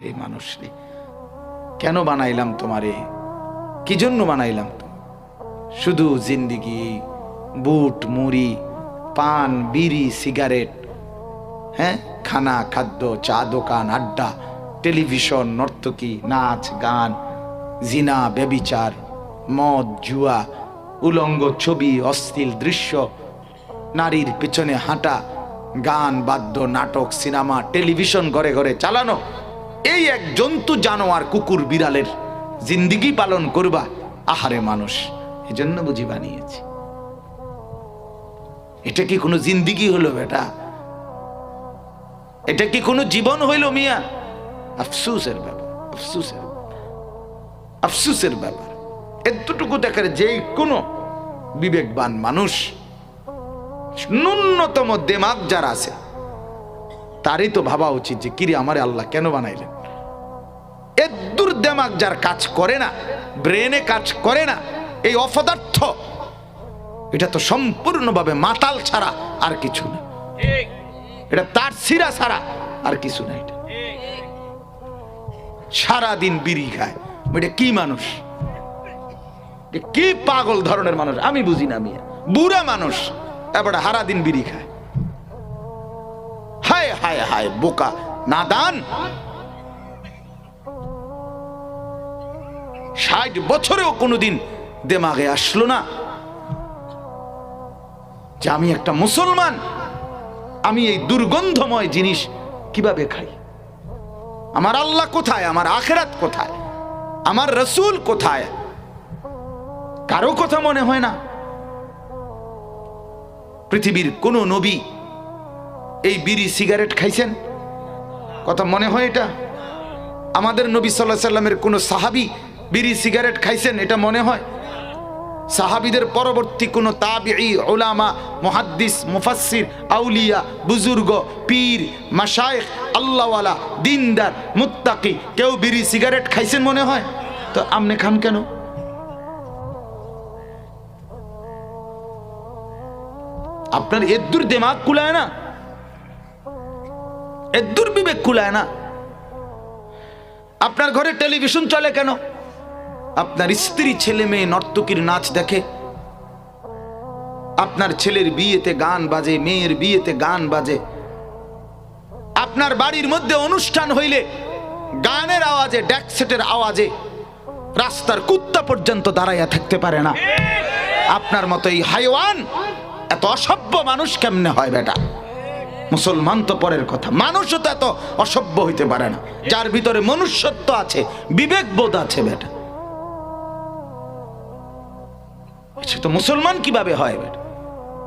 এই মানুষ রে কেন বানাইলাম তোমারে? কি জন্য বানাইলাম শুধু জিন্দিগি, বুট, মুড়ি, পান, বিড়ি, সিগারেট হ্যাঁ? খানা, খাদ্য, চা দোকান, আড্ডা, টেলিভিশন, নর্তকী, নাচ, গান, জিনা, ব্যবিচার, মদ, জুয়া, উলঙ্গ ছবি, অশ্লীল দৃশ্য, নারীর পেছনে হাঁটা, গান, বাদ্য, নাটক, সিনেমা, টেলিভিশন ঘরে ঘরে চালানো। এই এক জন্তু জানোয়ার কুকুর বিড়ালের জিন্দিগি পালন করবা আহারে মানুষ। এজন্য বুঝি বানিয়েছি। এটা কি কোনো জিন্দিগি হলো বেটা? এটা কি কোনো জীবন হইল মিয়া? আফসুসের ব্যাপার, আফসুসের আফসুসের ব্যাপার। এতটুকু দেখার যে কোনো বিবেকবান মানুষ, ন্যূনতম দেমাগ যার আছে, তারই তো ভাবা উচিত যে কিরে আমারে আল্লাহ কেন বানাইলেন? এদ্দুর দেমাগ যার কাজ করে না, ব্রেনে কাজ করে না, এই অপদার্থ, এটা তো সম্পূর্ণভাবে মাতাল ছাড়া আর কিছু না। এটা তার সিরা ছাড়া আর কিছু না এটা। সারাদিন বিড়ি খায়। এটা কি মানুষ? কি পাগল ধরনের মানুষ? আমি বুঝি না মিয়া। বুড়া মানুষ এবারে হারা দিন বিড়ি খায়। হায় হায় হায়, বোকা, নাদান। ষাট বছরেও কোনোদিন দেমাগে আসলো না যে আমি একটা মুসলমান, আমি এই দুর্গন্ধময় জিনিস কীভাবে খাই? আমার আল্লাহ কোথায়? আমার আখেরাত কোথায়? আমার রসুল কোথায়? কারও কথা মনে হয় না। পৃথিবীর কোন নবী এই বিড়ি সিগারেট খাইছেন? কথা মনে হয় এটা? আমাদের নবী সাল্লাহ সাল্লামের কোনো সাহাবি বিড়ি সিগারেট খাইছেন, এটা মনে হয়? সাহাবিদের পরবর্তী কোনো তাবিঈ ওলামা মুহাদ্দিস, মুফাসসির, আউলিয়া, বুজুর্গ, পীর, মাশায়েখ, আল্লাহওয়ালা, দিনদার, মুত্তাকি, কেউ বিড়ি সিগারেট খাইছেন মনে হয়? তো আমনে খান কেন? আপনার এদ্দুর দেমাগ কুলায় না? এদ্দুর বিবেক কুলায় না? আপনার ঘরে টেলিভিশন চলে কেন? আপনার স্ত্রী ছেলে মেয়ে নর্তকীর নাচ দেখে। আপনার ছেলের বিয়েতে গান বাজে, মেয়ের বিয়েতে গান বাজে। আপনার বাড়ির মধ্যে অনুষ্ঠান হইলে গানের আওয়াজে ড্যাকসেটের আওয়াজে রাস্তার কুত্তা পর্যন্ত দাঁড়াইয়া থাকতে পারে না। আপনার মতো এই হাইওয়ান, এত অসভ্য মানুষ কেমনে হয় বেটা? মুসলমান তো পরের কথা, মানুষও তো এত অসভ্য হইতে পারে না। যার ভিতরে মনুষ্যত্ব আছে, বিবেকবোধ আছে বেটা। সে তো মুসলমান কীভাবে হয়?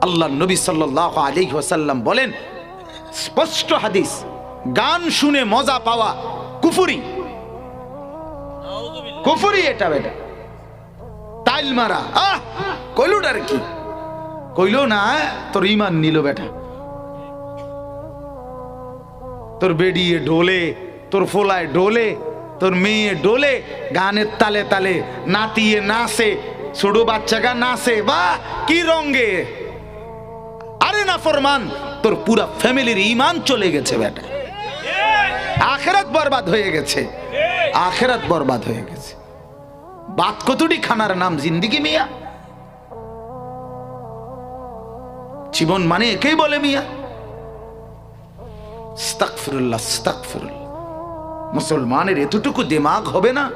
আল্লাহ নবী সাল্লাহ আলী বলেন, স্পষ্ট হাদিস, গান শুনে মজা পাওয়া কুফুরি। কুফুরি এটা বেটা। তাইল মারা। আহ! কইলুটার কি? কইল না, তোর ইমান নিল বেটা। তোর বেডিয়ে ডোলে তোর ফোলায় ডোলে তোর মেয়ে ডোলে গানের তালে তালে নাতিয়ে নাচে ছোট বাচ্চাগা নাচে বা কি রঙ্গে আরে না ফরমান, তোর পুরা ফ্যামিলির ইমান চলে গেছে বেটা। আখেরাত বরবাদ হয়ে গেছে। আখেরাত বরবাদ হয়ে গেছে। বাত কতটি খানার নাম জিন্দিগি মিয়া? জীবন মানে একেই বলে মিয়া। মুসলমানের এতটুকু দিমাগ হবে না?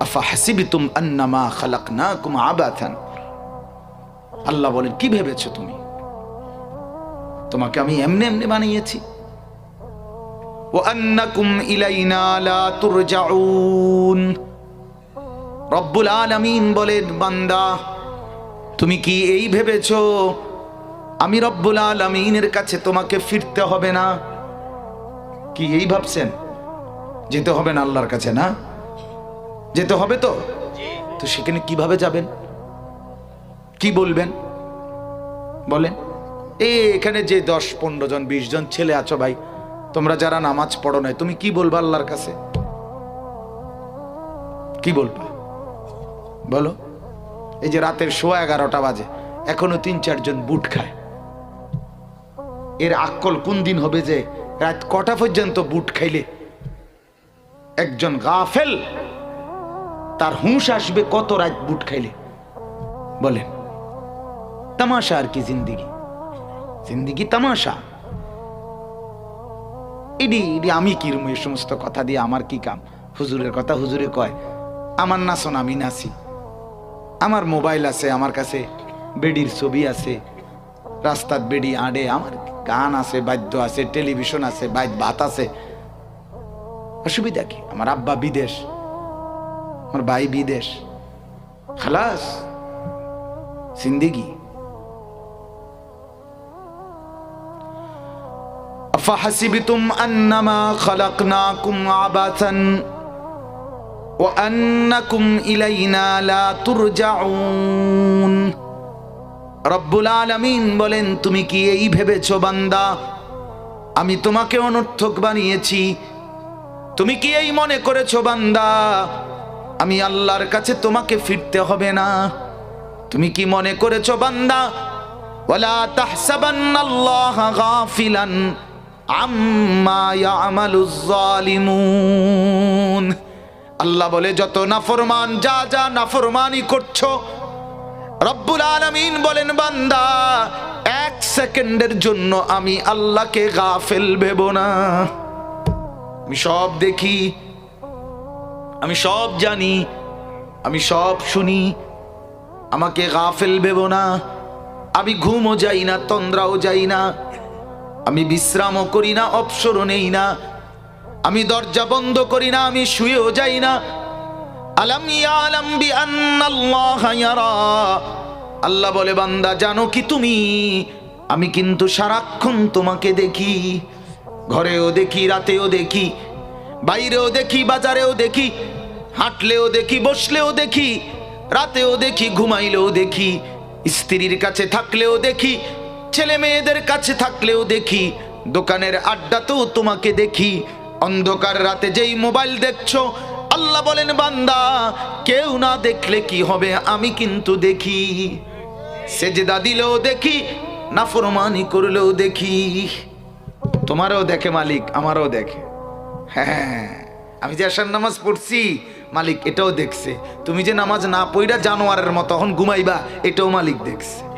আফা হাসিবিতুম আন্নামা খালাকনাকুম আবাথান আল্লাহ বলেন, কি ভেবেছো তুমি? তোমাকে আমি এমনি এমনি বানিয়েছি। ও আন্নাকুম ইলাইনা লা তুরজাউন। রব্বুল আলামিন বলেন, বান্দা, তুমি কি এই ভেবেছো? আমি রব্বুল আলমিনের কাছে তোমাকে ফিরতে হবে না। কি, এই ভাবছেন? যেতে হবে না আল্লাহর কাছে, না? যেতে হবে তো? তো সেখানে কীভাবে যাবেন? কি বলবেন? বলেন। এই এখানে যে দশ পনেরো জন বিশ জন ছেলে আছো ভাই তোমরা যারা নামাজ পড়ো নাই তুমি কি বলবা আল্লাহর কাছে? কি বলবা? বলো। এই যে রাতের সোয়া এগারোটা বাজে এখনও তিন চারজন বুট খায়। এর আক্কল কোন দিন হবে যে রাত কটা পর্যন্ত বুট খাইলে একজন গাফেল তার হুঁশ আসবে কত রাত বুট খাইলে। বলেন, তামাশা আর কি জিন্দিগি? জিন্দিগি তামাশা। ইডি ইডি, আমি কিরম এই সমস্ত কথা দিয়ে আমার কি কাম? হুজুরের কথা হুজুরে কয়, আমার নাচন আমি নাচি। আমার মোবাইল আছে, আমার কাছে বেডির ছবি আছে, রাস্তার বেডি আড়ে, আমার গান আছে, বাদ্য আছে, টেলিভিশন আছে, বাইত ভাত আছে। অসুবিধা কি? আমার আব্বা বিদেশ। আমার ভাই বিদেশ খালাস জিন্দিগি أفحسبتم أنما خلقناكم عبثا وأنكم إلينا لا ترجعون রব্বুল আলামিন বলেন তুমি কি এই ভেবেছো বান্দা আমি তোমাকে অনর্থক বানিয়েছি তুমি কি এই মনে করেছো বান্দা আমি আল্লাহর কাছে তোমাকে ফিরতে হবে না। তুমি কি মনে করেছ, বান্দা? ওয়ালা তাহসাবান্নাল্লাহা গাফিলান আম্মা ইয়ামালুজ জালিমুন। আল্লাহ বলে, যত নাফরমান, যা যা নাফরমানি করছ, রব্বুল আলামিন বলেন, বান্দা, এক সেকেন্ডের জন্য আমি আল্লাহকে গাফেল ভেব না। আমি সব দেখি আমি সব জানি, আমি সব শুনি। আমাকে গাফেল ভেব না, আমি ঘুমও যাই না, তন্দ্রাও যাই না। আমি বিশ্রামও করি না, অবসরও নেই না। আমি দরজা বন্ধ করি না, আমি শুয়েও যাই না। আলাম ইয়ালাম বি আন্নাল্লাহা ইয়ারা। আল্লাহ বলে, বান্দা, জানো কি তুমি? আমি কিন্তু সারাক্ষণ তোমাকে দেখি। ঘরেও দেখি, রাতেও দেখি, বাইরেও দেখি, বাজারেও দেখি। হাঁটলেও দেখি, বসলেও দেখি, রাতেও দেখি, ঘুমাইলেও দেখি, স্ত্রীর কাছে থাকলেও দেখি, ছেলে মেয়েদের কাছে থাকলেও দেখি, দোকানের আড্ডাতেও তোমাকে দেখি, অন্ধকার রাতে যেই মোবাইল দেখছ, আল্লাহ বলেন, বান্দা, কেউ না দেখলে কি হবে, আমি কিন্তু দেখি। সেজদা দিলেও দেখি, নাফরমানি করলেও দেখি। তোমারও দেখে মালিক, আমারও দেখে। হ্যাঁ আমি যে আসার নামাজ পড়ছি মালিক এটাও দেখছে। তুমি যে নামাজ না পড়া জানোয়ারের মতো তখন ঘুমাইবা, এটাও মালিক দেখছে।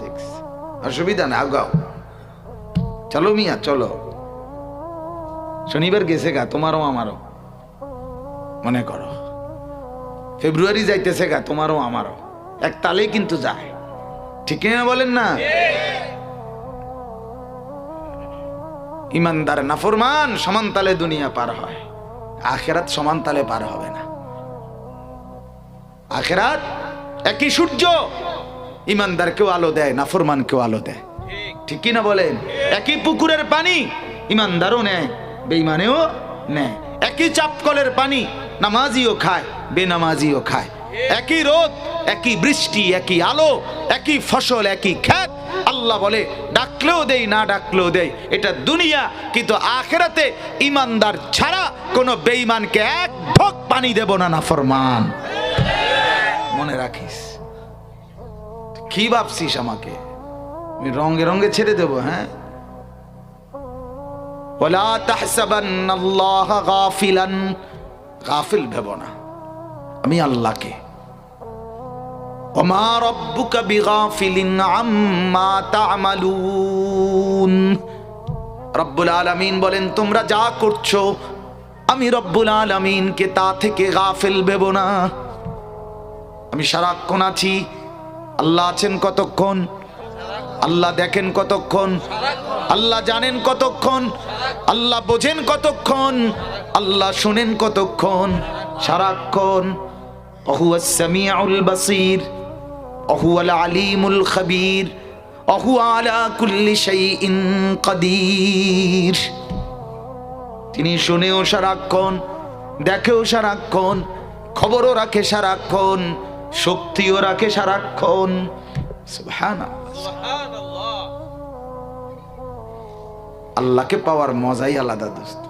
দেখছে। অসুবিধা না আগাও। চলো মিয়া, চলো। শনিবার গেছে গা, তোমারও আমারও। মনে করো। ফেব্রুয়ারি যাইতেছে গা, তোমারও আমারও। এক তালে কিন্তু যায়। ঠিক না বলেন না? ইমানদার, নাফরমান, সমান তালে দুনিয়া পার হয়। আখেরাত সমান তালে পার হবে না। আখেরাত একই সূর্য। ইমানদার কেউ আলো দেয় নাফরমান কেউ আলো দেয়। ঠিক কি না বলেন? একই পুকুরের পানি ইমানদারও নেয় বেইমানেও নেয়। একই চাপকলের পানি নামাজিও খায়, বেনামাজিও খায়। একই রোদ, একই বৃষ্টি, একই আলো, একই ফসল, একই খ্যাত আল্লাহ বলে, ডাকলেও দেই, না ডাকলেও দেই। এটা দুনিয়া, কিন্তু আখেরাতে ইমানদার ছাড়া কোনো বেইমানকে এক ঢোক পানি দেব না না ফরমান। মনে রাখিস, কি ভাবছিস আমাকে? আমি রঙে রঙে ছেড়ে দেবো হ্যাঁ? না। আমি আল্লাহকে ওমা রব্বুকা বিগাফিলিন আম্মা তা'মালুন। রব্বুল আলামিন বলেন, তোমরা যা করছ, আমি রব্বুল আলামিনকে তা থেকে গাফিল ভেব না। আমি সারাক্ষণ আছি। আল্লাহ আছেন কতক্ষণ? আল্লাহ দেখেন কতক্ষণ? আল্লাহ জানেন কতক্ষণ? আল্লাহ বোঝেন কতক্ষণ? আল্লাহ শুনেন কতক্ষণ? সারাক্ষণ। বাসির। আলিমুল খবীর অহু আলা তিনি শুনেও সারাক্ষণ, দেখেও সারাক্ষণ, খবরও রাখে সারাক্ষণ, শক্তিও রাখে সারাক্ষণ। আল্লাহকে পাওয়ার মজাই আলাদা দোস্ত।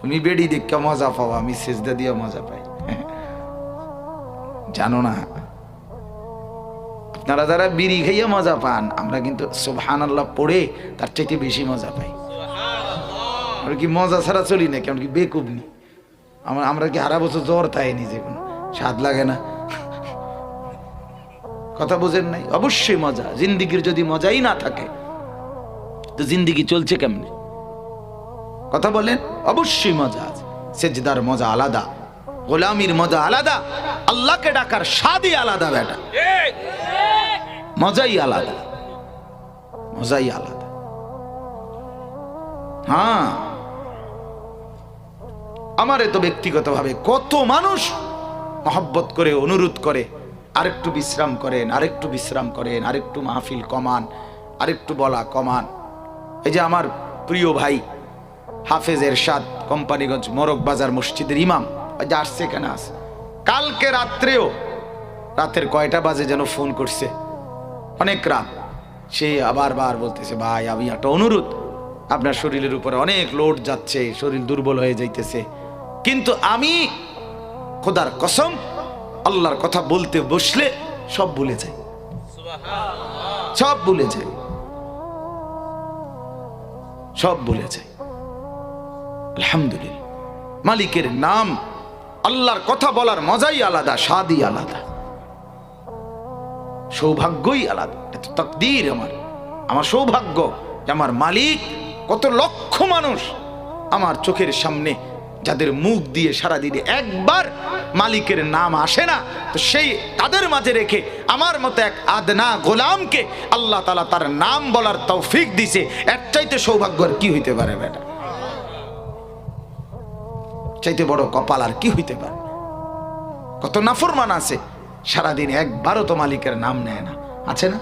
তুমি বেড়ি দেখে মজা পাও, আমি সেজদা দিয়ে মজা পাই। জানো না আপনারা যারা বিড়ি খাইয়ে মজা পান আমরা কিন্তু সুবহান আল্লাহ পড়ে তার চাইতে বেশি মজা পাই। আমরা কি মজা ছাড়া চলি না কেমন কি বেকুব নি? আমরা আমরা কি হারা বছর জ্বর তাই নি যে কোনো? স্বাদ লাগে না। কথা বোঝেন নাই? অবশ্যই মজা। জিন্দিগির যদি মজাই না থাকে তো জিন্দিগি চলছে কেমনে? কথা বলেন? অবশ্যই মজা আছে। সেজদার মজা আলাদা। গোলামির মজা আলাদা। আল্লাহকে ডাকার স্বাদই আলাদা বেটা মজাই আলাদা। মজাই আলাদা। হ্যাঁ। আমারে তো ব্যক্তিগতভাবে কত মানুষ মহব্বত করে, অনুরোধ করে, আরেকটু বিশ্রাম করেন, আরেকটু বিশ্রাম করেন, আরেকটু মাহফিল কমান, আরেকটু বলা কমান। এই যে আমার প্রিয় ভাই হাফেজ এরশাদ, কোম্পানিগঞ্জ মোরগ বাজার মসজিদের ইমাম যে আসছে এখানে আস কালকে রাত্রেও, রাতের কয়টা বাজে যেন ফোন করছে? অনেক রাত। সে আবার বার বলতেছে, ভাই, আমি একটা অনুরোধ। আপনার শরীরের উপরে অনেক লোড যাচ্ছে, শরীর দুর্বল হয়ে যাইতেছে। কিন্তু আমি খোদার কসম, আল্লাহর কথা বলতে বসলে সব ভুলে যাই সব ভুলে যাই সব ভুলে যাই আলহামদুলিল্লাহ। মালিকের নাম, আল্লাহর কথা বলার মজাই আলাদা, স্বাদই আলাদা। সৌভাগ্যই আলাদা। এত তকদির আমার। আমার সৌভাগ্য আমার মালিক কত লক্ষ মানুষ আমার চোখের সামনে যাদের মুখ দিয়ে সারা দিনে একবার মালিকের নাম আসে না, তো সেই তাদের মাঝে রেখে আমার মতো এক আদনা গোলামকে আল্লাহ তালা তার নাম বলার তৌফিক দিছে। এর চাইতে সৌভাগ্য আর কি হইতে পারে বেটা? চাইতে বড় কপাল আর কি হইতে পারে? কত নাফরমান আছে সারাদিন একবারও তো মালিকের নাম নেয় না। আছে না?